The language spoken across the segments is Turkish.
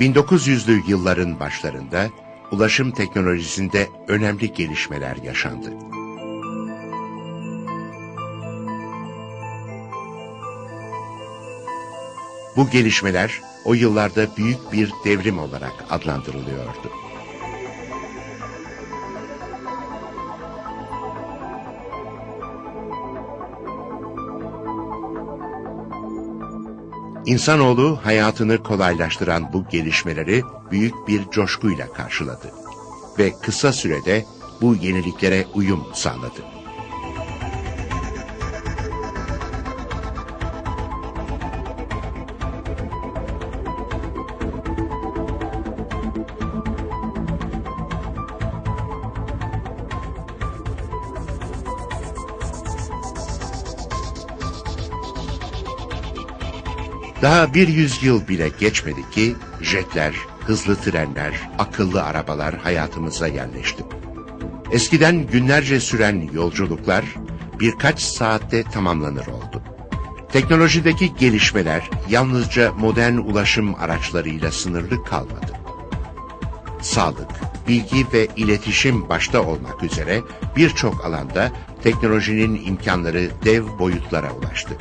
1900'lü yılların başlarında ulaşım teknolojisinde önemli gelişmeler yaşandı. Bu gelişmeler o yıllarda büyük bir devrim olarak adlandırılıyordu. İnsanoğlu hayatını kolaylaştıran bu gelişmeleri büyük bir coşkuyla karşıladı ve kısa sürede bu yeniliklere uyum sağladı. Daha bir yüzyıl bile geçmedi ki jetler, hızlı trenler, akıllı arabalar hayatımıza yerleşti. Eskiden günlerce süren yolculuklar birkaç saatte tamamlanır oldu. Teknolojideki gelişmeler yalnızca modern ulaşım araçlarıyla sınırlı kalmadı. Sağlık, bilgi ve iletişim başta olmak üzere birçok alanda teknolojinin imkanları dev boyutlara ulaştı.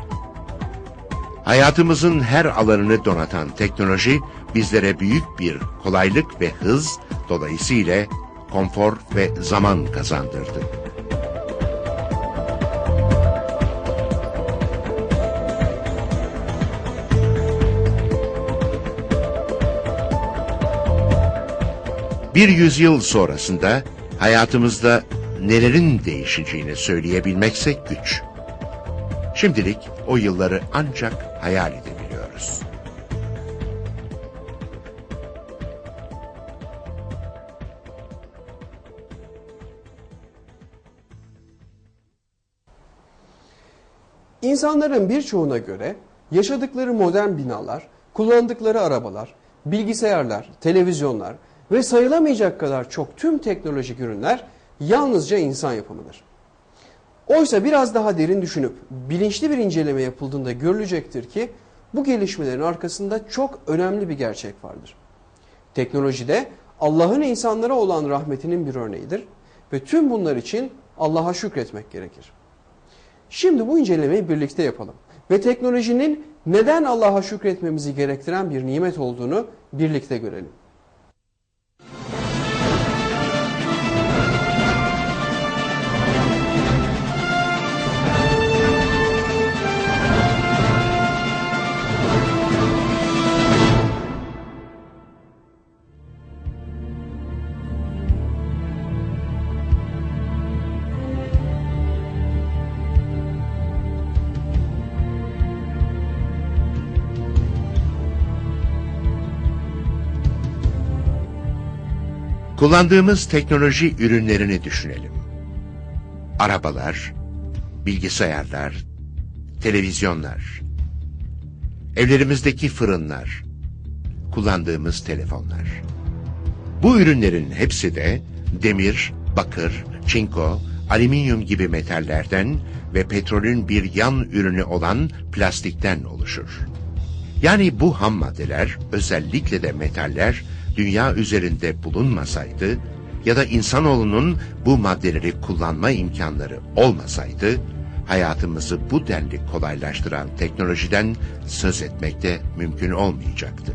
Hayatımızın her alanını donatan teknoloji bizlere büyük bir kolaylık ve hız, dolayısıyla konfor ve zaman kazandırdı. Bir yüzyıl sonrasında hayatımızda nelerin değişeceğini söyleyebilmeksek güç. Şimdilik o yılları ancak hayal edebiliyoruz. İnsanların birçoğuna göre yaşadıkları modern binalar, kullandıkları arabalar, bilgisayarlar, televizyonlar ve sayılamayacak kadar çok tüm teknolojik ürünler yalnızca insan yapımıdır. Oysa biraz daha derin düşünüp bilinçli bir inceleme yapıldığında görülecektir ki bu gelişmelerin arkasında çok önemli bir gerçek vardır. Teknolojide Allah'ın insanlara olan rahmetinin bir örneğidir ve tüm bunlar için Allah'a şükretmek gerekir. Şimdi bu incelemeyi birlikte yapalım ve teknolojinin neden Allah'a şükretmemizi gerektiren bir nimet olduğunu birlikte görelim. Kullandığımız teknoloji ürünlerini düşünelim. Arabalar, bilgisayarlar, televizyonlar, evlerimizdeki fırınlar, kullandığımız telefonlar. Bu ürünlerin hepsi de demir, bakır, çinko, alüminyum gibi metallerden ve petrolün bir yan ürünü olan plastikten oluşur. Yani bu ham maddeler, özellikle de metaller, dünya üzerinde bulunmasaydı ya da insanoğlunun bu maddeleri kullanma imkanları olmasaydı, hayatımızı bu denli kolaylaştıran teknolojiden söz etmek de mümkün olmayacaktı.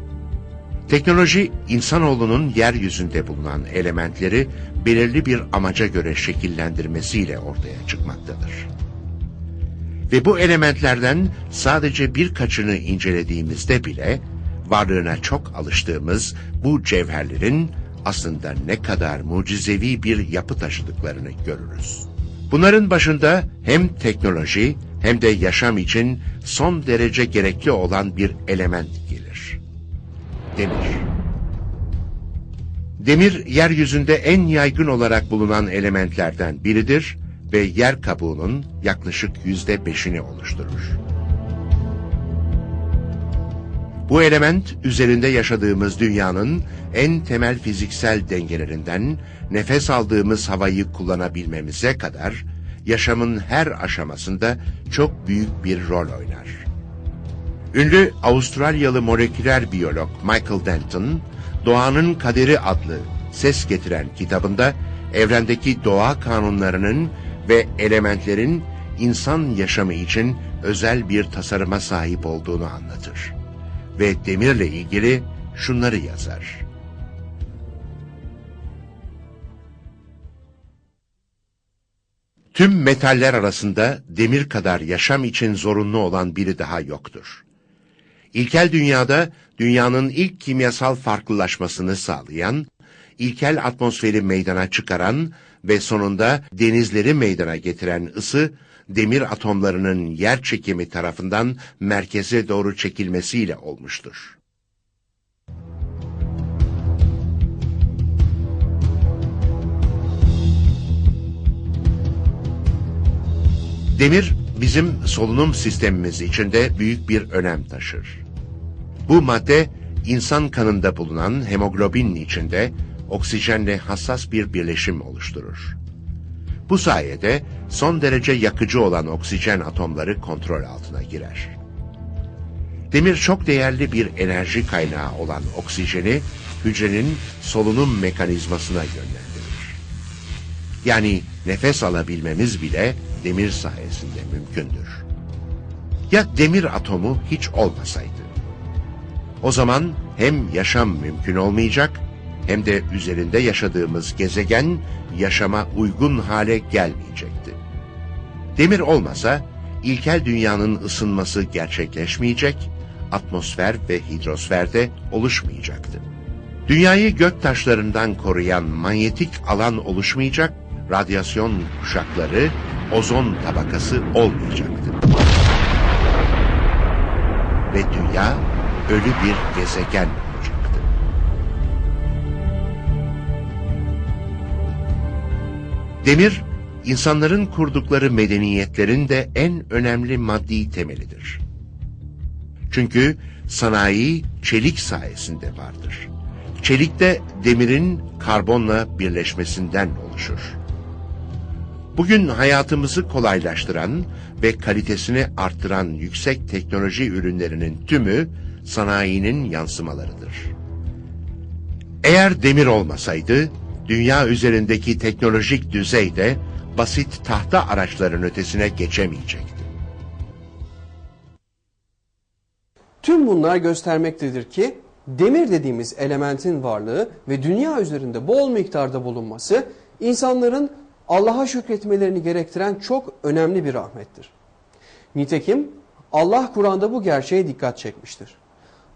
Teknoloji, insanoğlunun yeryüzünde bulunan elementleri belirli bir amaca göre şekillendirmesiyle ortaya çıkmaktadır. Ve bu elementlerden sadece birkaçını incelediğimizde bile, varlığına çok alıştığımız bu cevherlerin aslında ne kadar mucizevi bir yapı taşıdıklarını görürüz. Bunların başında hem teknoloji hem de yaşam için son derece gerekli olan bir element gelir. Demir. Demir, yeryüzünde en yaygın olarak bulunan elementlerden biridir ve yer kabuğunun yaklaşık yüzde beşini oluşturur. Bu element üzerinde yaşadığımız dünyanın en temel fiziksel dengelerinden nefes aldığımız havayı kullanabilmemize kadar yaşamın her aşamasında çok büyük bir rol oynar. Ünlü Avustralyalı moleküler biyolog Michael Denton, Doğanın Kaderi adlı ses getiren kitabında evrendeki doğa kanunlarının ve elementlerin insan yaşamı için özel bir tasarıma sahip olduğunu anlatır. Ve demirle ilgili şunları yazar. Tüm metaller arasında demir kadar yaşam için zorunlu olan biri daha yoktur. İlkel dünyada dünyanın ilk kimyasal farklılaşmasını sağlayan, ilkel atmosferi meydana çıkaran ve sonunda denizleri meydana getiren ısı, demir atomlarının yer çekimi tarafından merkeze doğru çekilmesiyle olmuştur. Demir, bizim solunum sistemimiz içinde büyük bir önem taşır. Bu madde, insan kanında bulunan hemoglobin içinde oksijenle hassas bir birleşim oluşturur. Bu sayede son derece yakıcı olan oksijen atomları kontrol altına girer. Demir çok değerli bir enerji kaynağı olan oksijeni hücrenin solunum mekanizmasına yönlendirir. Yani nefes alabilmemiz bile demir sayesinde mümkündür. Ya demir atomu hiç olmasaydı? O zaman hem yaşam mümkün olmayacak hem de üzerinde yaşadığımız gezegen yaşama uygun hale gelmeyecekti. Demir olmasa ilkel dünyanın ısınması gerçekleşmeyecek, atmosfer ve hidrosferde oluşmayacaktı. Dünyayı gök taşlarından koruyan manyetik alan oluşmayacak, radyasyon kuşakları, ozon tabakası olmayacaktı. Ve dünya ölü bir gezegen Demir, insanların kurdukları medeniyetlerin de en önemli maddi temelidir. Çünkü sanayi çelik sayesinde vardır. Çelik de demirin karbonla birleşmesinden oluşur. Bugün hayatımızı kolaylaştıran ve kalitesini arttıran yüksek teknoloji ürünlerinin tümü sanayinin yansımalarıdır. Eğer demir olmasaydı, dünya üzerindeki teknolojik düzey de basit tahta araçların ötesine geçemeyecekti. Tüm bunlar göstermektedir ki demir dediğimiz elementin varlığı ve dünya üzerinde bol miktarda bulunması insanların Allah'a şükretmelerini gerektiren çok önemli bir rahmettir. Nitekim Allah Kur'an'da bu gerçeğe dikkat çekmiştir.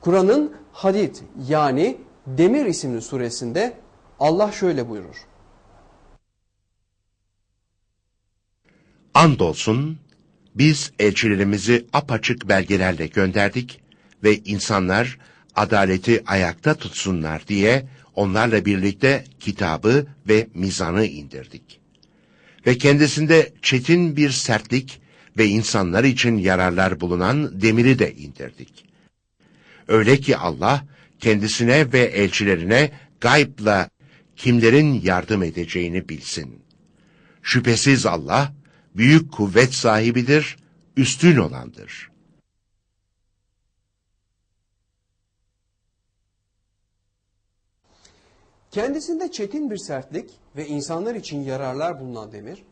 Kur'an'ın Hadid yani Demir isimli suresinde Allah şöyle buyurur. Andolsun biz elçilerimizi apaçık belgelerle gönderdik ve insanlar adaleti ayakta tutsunlar diye onlarla birlikte kitabı ve mizanı indirdik. Ve kendisinde çetin bir sertlik ve insanlar için yararlar bulunan demiri de indirdik. Öyle ki Allah kendisine ve elçilerine gaybla kimlerin yardım edeceğini bilsin. Şüphesiz Allah büyük kuvvet sahibidir, üstün olandır. Kendisinde çetin bir sertlik ve insanlar için yararlar bulunan demir,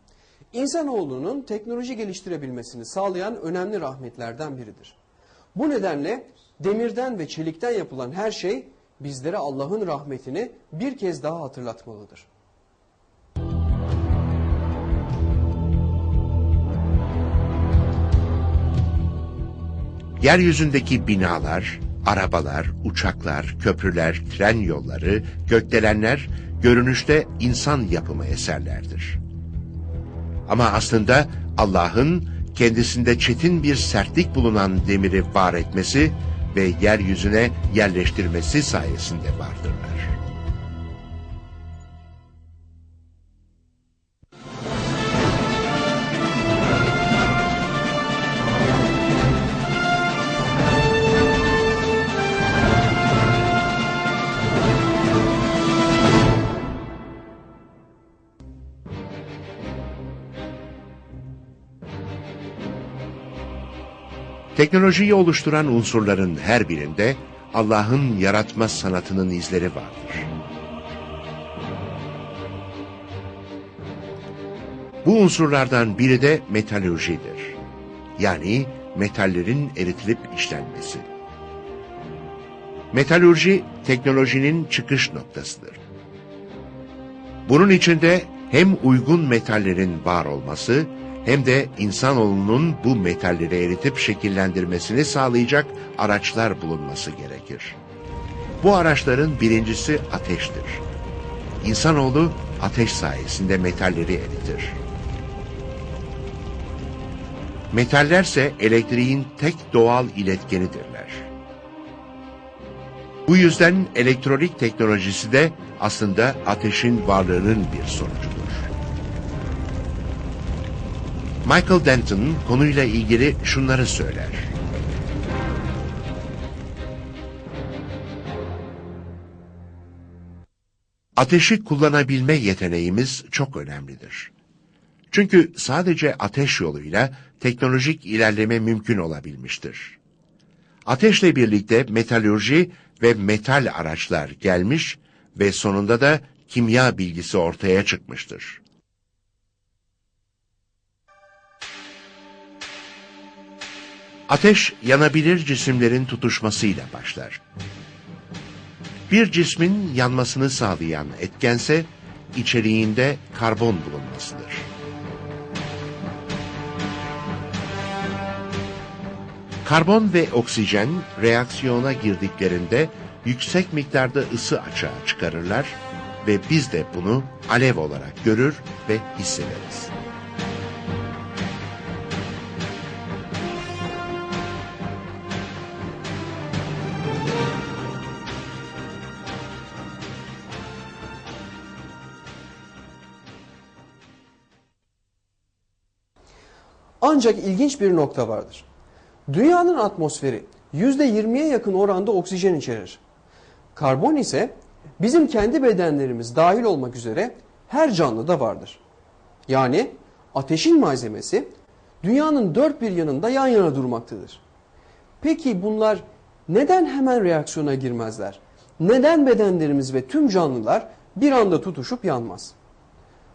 insanoğlunun teknoloji geliştirebilmesini sağlayan önemli rahmetlerden biridir. Bu nedenle demirden ve çelikten yapılan her şey bizlere Allah'ın rahmetini bir kez daha hatırlatmalıdır. Yeryüzündeki binalar, arabalar, uçaklar, köprüler, tren yolları, gökdelenler görünüşte insan yapımı eserlerdir. Ama aslında Allah'ın kendisinde çetin bir sertlik bulunan demiri var etmesi ve yeryüzüne yerleştirmesi sayesinde vardırlar. Teknolojiyi oluşturan unsurların her birinde Allah'ın yaratma sanatının izleri vardır. Bu unsurlardan biri de metalürjidir. Yani metallerin eritilip işlenmesi. Metalürji teknolojinin çıkış noktasıdır. Bunun içinde hem uygun metallerin var olması hem de insanoğlunun bu metalleri eritip şekillendirmesini sağlayacak araçlar bulunması gerekir. Bu araçların birincisi ateştir. İnsanoğlu ateş sayesinde metalleri eritir. Metallerse elektriğin tek doğal iletkenidirler. Bu yüzden elektronik teknolojisi de aslında ateşin varlığının bir sonucudur. Michael Denton konuyla ilgili şunları söyler. Ateşi kullanabilme yeteneğimiz çok önemlidir. Çünkü sadece ateş yoluyla teknolojik ilerleme mümkün olabilmiştir. Ateşle birlikte metalürji ve metal araçlar gelmiş ve sonunda da kimya bilgisi ortaya çıkmıştır. Ateş yanabilir cisimlerin tutuşmasıyla başlar. Bir cismin yanmasını sağlayan etkense içeriğinde karbon bulunmasıdır. Karbon ve oksijen reaksiyona girdiklerinde yüksek miktarda ısı açığa çıkarırlar ve biz de bunu alev olarak görür ve hissederiz. Ancak ilginç bir nokta vardır. Dünyanın atmosferi %20'ye yakın oranda oksijen içerir. Karbon ise bizim kendi bedenlerimiz dahil olmak üzere her canlıda vardır. Yani ateşin malzemesi dünyanın dört bir yanında yan yana durmaktadır. Peki bunlar neden hemen reaksiyona girmezler? Neden bedenlerimiz ve tüm canlılar bir anda tutuşup yanmaz?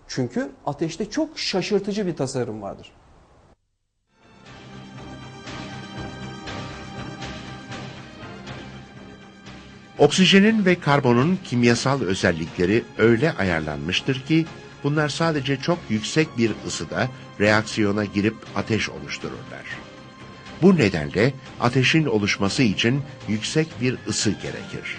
Çünkü ateşte çok şaşırtıcı bir tasarım vardır. Oksijenin ve karbonun kimyasal özellikleri öyle ayarlanmıştır ki bunlar sadece çok yüksek bir ısıda reaksiyona girip ateş oluştururlar. Bu nedenle ateşin oluşması için yüksek bir ısı gerekir.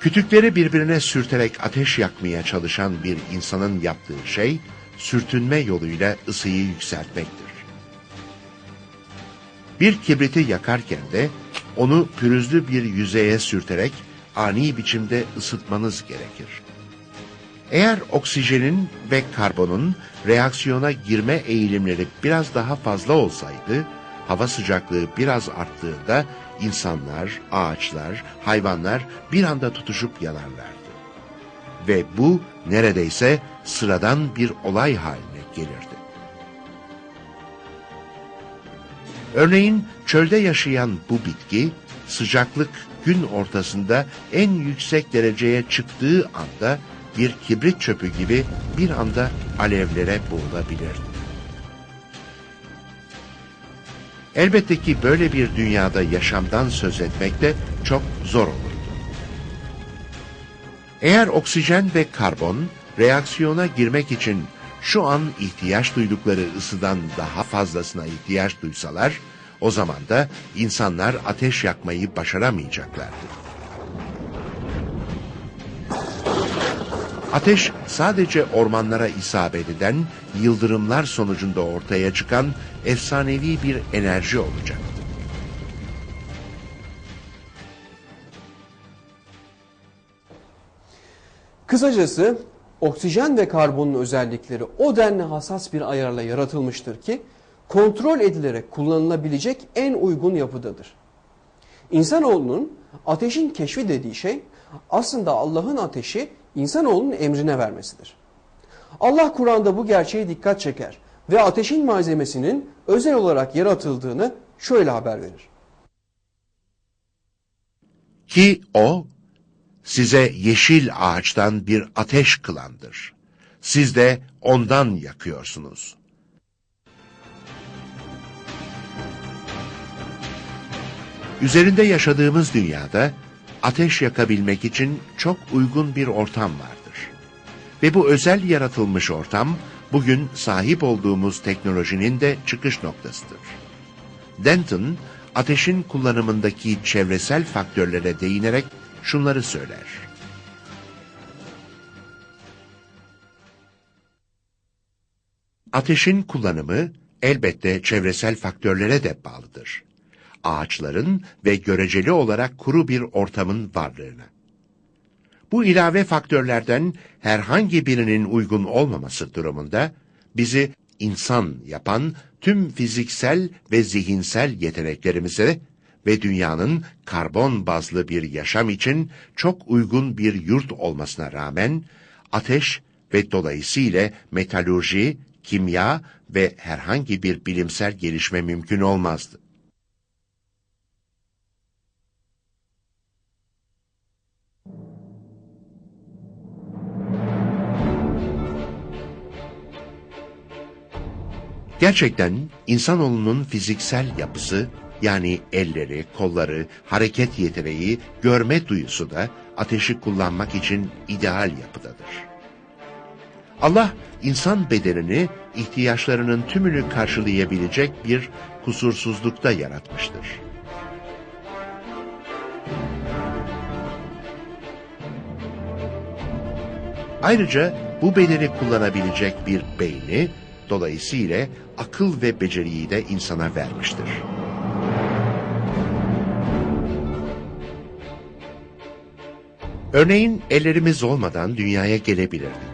Kütükleri birbirine sürterek ateş yakmaya çalışan bir insanın yaptığı şey, sürtünme yoluyla ısıyı yükseltmektir. Bir kibriti yakarken de onu pürüzlü bir yüzeye sürterek ani biçimde ısıtmanız gerekir. Eğer oksijenin ve karbonun reaksiyona girme eğilimleri biraz daha fazla olsaydı, hava sıcaklığı biraz arttığında insanlar, ağaçlar, hayvanlar bir anda tutuşup yanarlardı. Ve bu neredeyse sıradan bir olay haline gelirdi. Örneğin çölde yaşayan bu bitki sıcaklık gün ortasında en yüksek dereceye çıktığı anda bir kibrit çöpü gibi bir anda alevlere boğulabilirdi. Elbette ki böyle bir dünyada yaşamdan söz etmek de çok zor olurdu. Eğer oksijen ve karbon reaksiyona girmek için şu an ihtiyaç duydukları ısıdan daha fazlasına ihtiyaç duysalar, o zaman da insanlar ateş yakmayı başaramayacaklardı. Ateş sadece ormanlara isabet eden yıldırımlar sonucunda ortaya çıkan efsanevi bir enerji olacaktı. Kısacası oksijen ve karbonun özellikleri o denli hassas bir ayarla yaratılmıştır ki kontrol edilerek kullanılabilecek en uygun yapıdadır. İnsanoğlunun ateşin keşfi dediği şey aslında Allah'ın ateşi insanoğlunun emrine vermesidir. Allah Kur'an'da bu gerçeğe dikkat çeker ve ateşin malzemesinin özel olarak yaratıldığını şöyle haber verir. Ki o, size yeşil ağaçtan bir ateş kılandır. Siz de ondan yakıyorsunuz. Üzerinde yaşadığımız dünyada ateş yakabilmek için çok uygun bir ortam vardır. Ve bu özel yaratılmış ortam bugün sahip olduğumuz teknolojinin de çıkış noktasıdır. Denton, ateşin kullanımındaki çevresel faktörlere değinerek şunları söyler. Ateşin kullanımı elbette çevresel faktörlere de bağlıdır. Ağaçların ve göreceli olarak kuru bir ortamın varlığına. Bu ilave faktörlerden herhangi birinin uygun olmaması durumunda bizi insan yapan tüm fiziksel ve zihinsel yeteneklerimize ve dünyanın karbon bazlı bir yaşam için çok uygun bir yurt olmasına rağmen ateş ve dolayısıyla metalurji, kimya ve herhangi bir bilimsel gelişme mümkün olmazdı. Gerçekten insanoğlunun fiziksel yapısı yani elleri, kolları, hareket yeteneği, görme duyusu da ateşi kullanmak için ideal yapıdadır. Allah insan bedenini ihtiyaçlarının tümünü karşılayabilecek bir kusursuzlukta yaratmıştır. Ayrıca bu bedeni kullanabilecek bir beyni, dolayısıyla akıl ve beceriyi de insana vermiştir. Örneğin ellerimiz olmadan dünyaya gelebilirdik.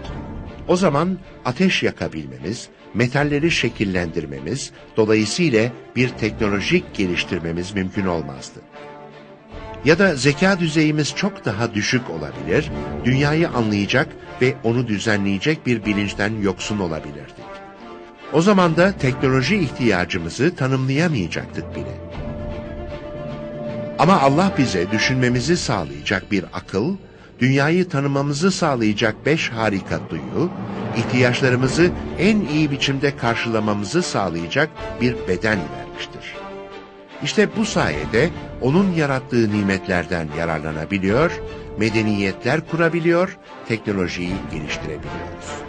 O zaman ateş yakabilmemiz, metalleri şekillendirmemiz, dolayısıyla bir teknolojik geliştirmemiz mümkün olmazdı. Ya da zeka düzeyimiz çok daha düşük olabilir, dünyayı anlayacak ve onu düzenleyecek bir bilinçten yoksun olabilirdik. O zaman da teknoloji ihtiyacımızı tanımlayamayacaktık bile. Ama Allah bize düşünmemizi sağlayacak bir akıl, dünyayı tanımamızı sağlayacak beş harika duyu, ihtiyaçlarımızı en iyi biçimde karşılamamızı sağlayacak bir beden vermiştir. İşte bu sayede onun yarattığı nimetlerden yararlanabiliyor, medeniyetler kurabiliyor, teknolojiyi geliştirebiliyoruz.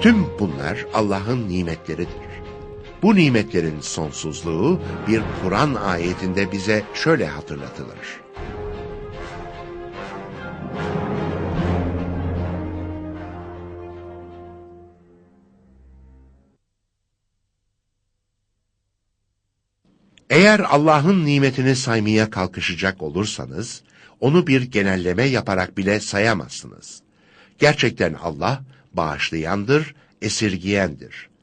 Tüm bunlar Allah'ın nimetleridir. Bu nimetlerin sonsuzluğu bir Kur'an ayetinde bize şöyle hatırlatılır. Eğer Allah'ın nimetini saymaya kalkışacak olursanız, onu bir genelleme yaparak bile sayamazsınız. Gerçekten Allah bağışlayandır, esirgiyendir.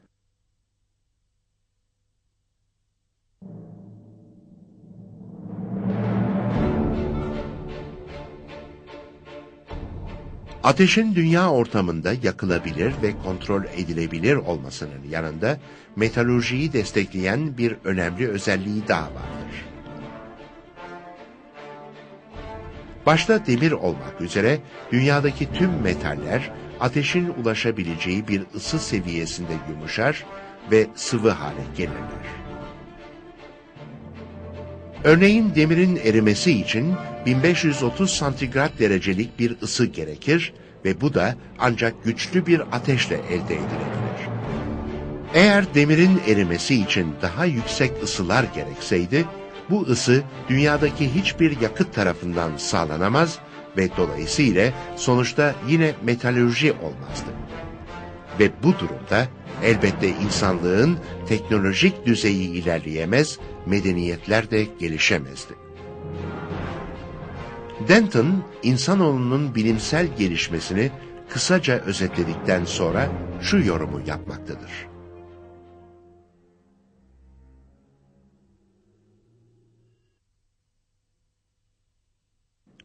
Ateşin dünya ortamında yakılabilir ve kontrol edilebilir olmasının yanında metalurjiyi destekleyen bir önemli özelliği daha vardır. Başta demir olmak üzere dünyadaki tüm metaller ateşin ulaşabileceği bir ısı seviyesinde yumuşar ve sıvı hale gelirler. Örneğin demirin erimesi için 1530 santigrat derecelik bir ısı gerekir ve bu da ancak güçlü bir ateşle elde edilebilir. Eğer demirin erimesi için daha yüksek ısılar gerekseydi, bu ısı dünyadaki hiçbir yakıt tarafından sağlanamaz ve dolayısıyla sonuçta yine metalürji olmazdı. Ve bu durumda elbette insanlığın teknolojik düzeyi ilerleyemez, medeniyetler de gelişemezdi. Denton, insanoğlunun bilimsel gelişmesini kısaca özetledikten sonra şu yorumu yapmaktadır.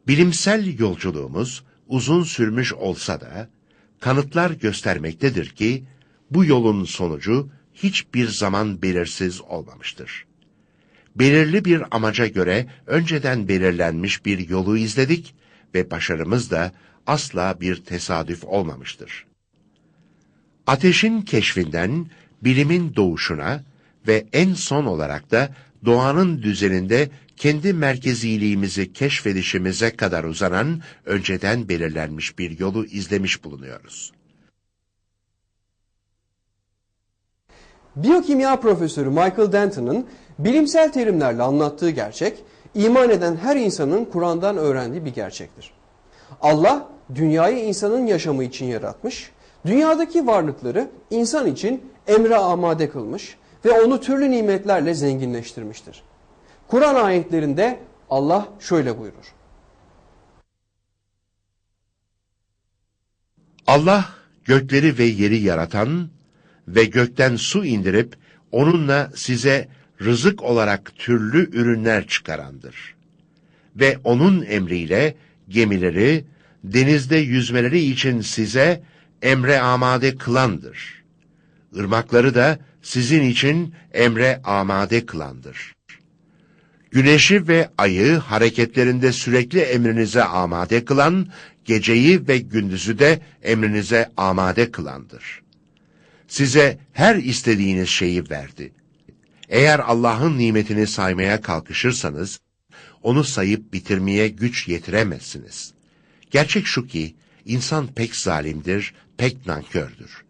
Bilimsel yolculuğumuz uzun sürmüş olsa da, kanıtlar göstermektedir ki, bu yolun sonucu hiçbir zaman belirsiz olmamıştır. Belirli bir amaca göre önceden belirlenmiş bir yolu izledik ve başarımız da asla bir tesadüf olmamıştır. Ateşin keşfinden bilimin doğuşuna ve en son olarak da doğanın düzeninde kendi merkeziliğimizi keşfedişimize kadar uzanan önceden belirlenmiş bir yolu izlemiş bulunuyoruz. Biyokimya profesörü Michael Denton'ın bilimsel terimlerle anlattığı gerçek, iman eden her insanın Kur'an'dan öğrendiği bir gerçektir. Allah dünyayı insanın yaşamı için yaratmış, dünyadaki varlıkları insan için emre amade kılmış ve onu türlü nimetlerle zenginleştirmiştir. Kur'an ayetlerinde Allah şöyle buyurur. Allah gökleri ve yeri yaratan ve gökten su indirip onunla size rızık olarak türlü ürünler çıkarandır. Ve onun emriyle gemileri denizde yüzmeleri için size emre amade kılandır. Irmakları da sizin için emre amade kılandır. Güneşi ve ayı hareketlerinde sürekli emrinize amade kılan, geceyi ve gündüzü de emrinize amade kılandır. Size her istediğiniz şeyi verdi. Eğer Allah'ın nimetini saymaya kalkışırsanız, onu sayıp bitirmeye güç yetiremezsiniz. Gerçek şu ki, insan pek zalimdir, pek nankördür.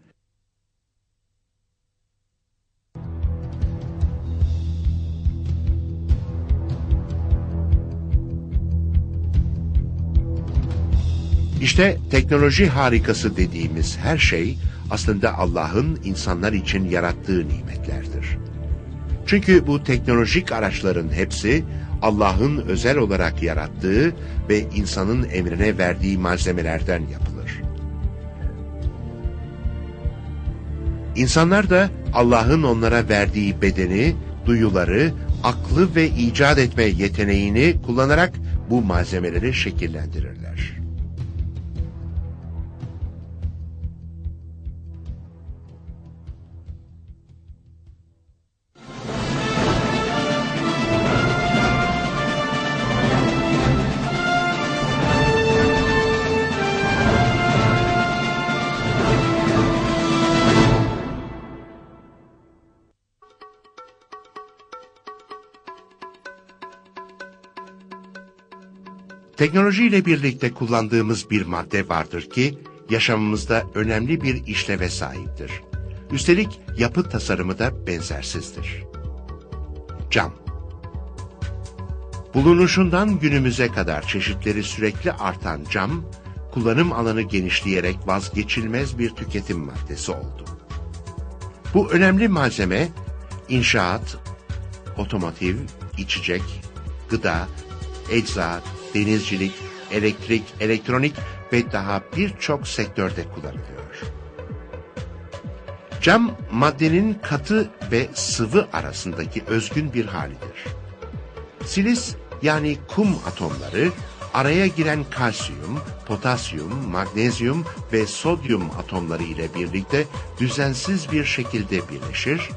İşte teknoloji harikası dediğimiz her şey aslında Allah'ın insanlar için yarattığı nimetlerdir. Çünkü bu teknolojik araçların hepsi Allah'ın özel olarak yarattığı ve insanın emrine verdiği malzemelerden yapılır. İnsanlar da Allah'ın onlara verdiği bedeni, duyuları, aklı ve icat etme yeteneğini kullanarak bu malzemeleri şekillendirirler. Teknolojiyle birlikte kullandığımız bir madde vardır ki, yaşamımızda önemli bir işleve sahiptir. Üstelik yapı tasarımı da benzersizdir. Cam Bulunuşundan günümüze kadar çeşitleri sürekli artan cam, kullanım alanı genişleyerek vazgeçilmez bir tüketim maddesi oldu. Bu önemli malzeme, inşaat, otomotiv, içecek, gıda, ecza, denizcilik, elektrik, elektronik ve daha birçok sektörde kullanılıyor. Cam, maddenin katı ve sıvı arasındaki özgün bir halidir. Silis yani kum atomları araya giren kalsiyum, potasyum, magnezyum ve sodyum atomları ile birlikte düzensiz bir şekilde birleşir.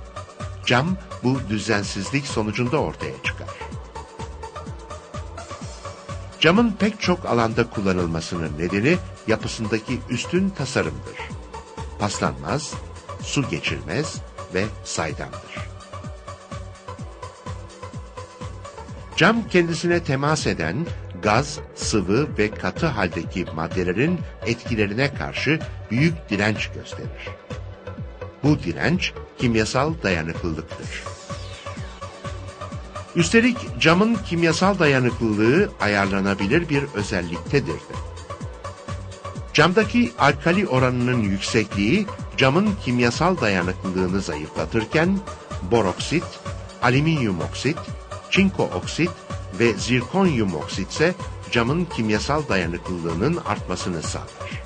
Cam bu düzensizlik sonucunda ortaya çıkar. Camın pek çok alanda kullanılmasının nedeni yapısındaki üstün tasarımdır. Paslanmaz, su geçirmez ve saydamdır. Cam kendisine temas eden gaz, sıvı ve katı haldeki maddelerin etkilerine karşı büyük direnç gösterir. Bu direnç kimyasal dayanıklılıktır. Üstelik camın kimyasal dayanıklılığı ayarlanabilir bir özelliktedir. Camdaki alkali oranının yüksekliği camın kimyasal dayanıklılığını zayıflatırken boroksit, alüminyum oksit, çinko oksit ve zirkonyum oksit ise camın kimyasal dayanıklılığının artmasını sağlar.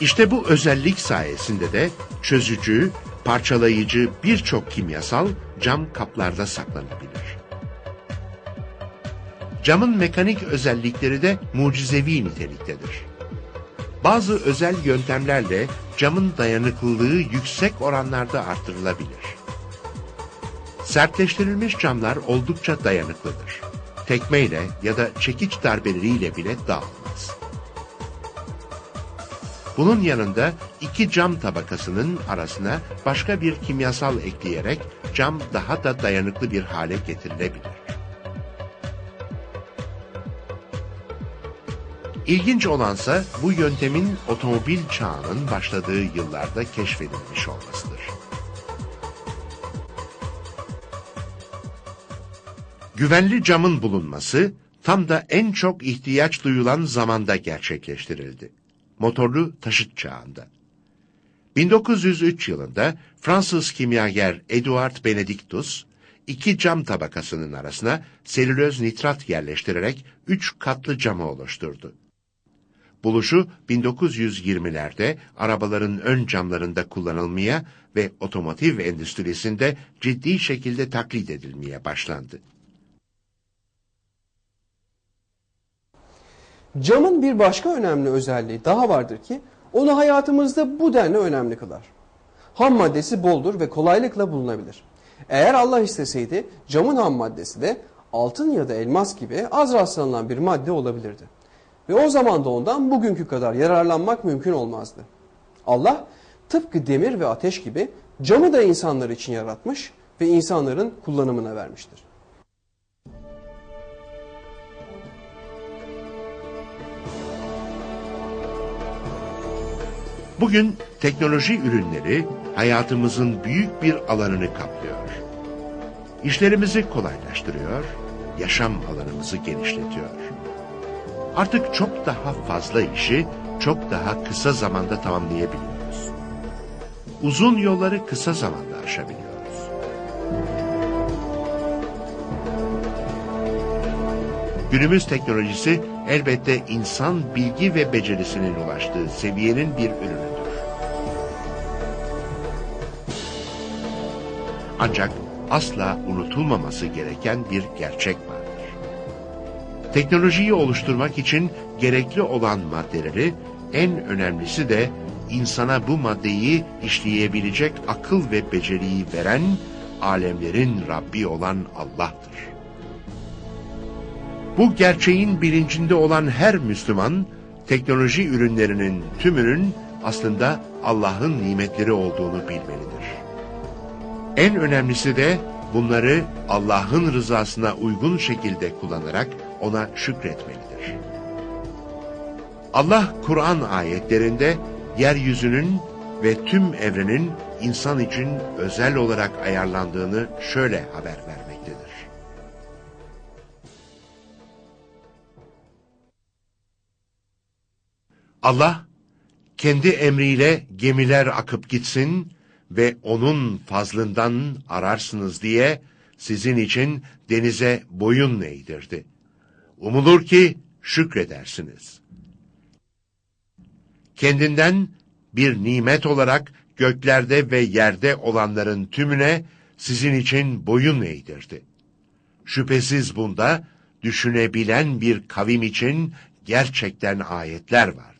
İşte bu özellik sayesinde de çözücü, parçalayıcı birçok kimyasal cam kaplarda saklanabilir. Camın mekanik özellikleri de mucizevi niteliktedir. Bazı özel yöntemlerle camın dayanıklılığı yüksek oranlarda artırılabilir. Sertleştirilmiş camlar oldukça dayanıklıdır. Tekmeyle ya da çekiç darbeleriyle bile dağılmaz. Bunun yanında iki cam tabakasının arasına başka bir kimyasal ekleyerek cam daha da dayanıklı bir hale getirilebilir. İlginç olansa bu yöntemin otomobil çağının başladığı yıllarda keşfedilmiş olmasıdır. Güvenli camın bulunması tam da en çok ihtiyaç duyulan zamanda gerçekleştirildi. Motorlu taşıt çağında. 1903 yılında Fransız kimyager Eduard Benedictus, iki cam tabakasının arasına selüloz nitrat yerleştirerek üç katlı camı oluşturdu. Buluşu 1920'lerde arabaların ön camlarında kullanılmaya ve otomotiv endüstrisinde ciddi şekilde taklit edilmeye başlandı. Camın bir başka önemli özelliği daha vardır ki onu hayatımızda bu denli önemli kılar. Ham maddesi boldur ve kolaylıkla bulunabilir. Eğer Allah isteseydi camın ham maddesi de altın ya da elmas gibi az rastlanılan bir madde olabilirdi. Ve o zaman da ondan bugünkü kadar yararlanmak mümkün olmazdı. Allah tıpkı demir ve ateş gibi camı da insanlar için yaratmış ve insanların kullanımına vermiştir. Bugün teknoloji ürünleri hayatımızın büyük bir alanını kaplıyor. İşlerimizi kolaylaştırıyor, yaşam alanımızı genişletiyor. Artık çok daha fazla işi çok daha kısa zamanda tamamlayabiliyoruz. Uzun yolları kısa zamanda aşabiliyoruz. Günümüz teknolojisi elbette insan bilgi ve becerisinin ulaştığı seviyenin bir ürünüdür. Ancak asla unutulmaması gereken bir gerçek vardır. Teknolojiyi oluşturmak için gerekli olan maddeleri, en önemlisi de insana bu maddeyi işleyebilecek akıl ve beceriyi veren, alemlerin Rabbi olan Allah'tır. Bu gerçeğin bilincinde olan her Müslüman, teknoloji ürünlerinin tümünün aslında Allah'ın nimetleri olduğunu bilmelidir. En önemlisi de bunları Allah'ın rızasına uygun şekilde kullanarak ona şükretmelidir. Allah Kur'an ayetlerinde yeryüzünün ve tüm evrenin insan için özel olarak ayarlandığını şöyle haber vermektedir. Allah kendi emriyle gemiler akıp gitsin ve onun fazlından ararsınız diye sizin için denize boyun eğdirdi. Umulur ki şükredersiniz. Kendinden bir nimet olarak göklerde ve yerde olanların tümüne sizin için boyun eğdirdi. Şüphesiz bunda düşünebilen bir kavim için gerçekten ayetler vardır.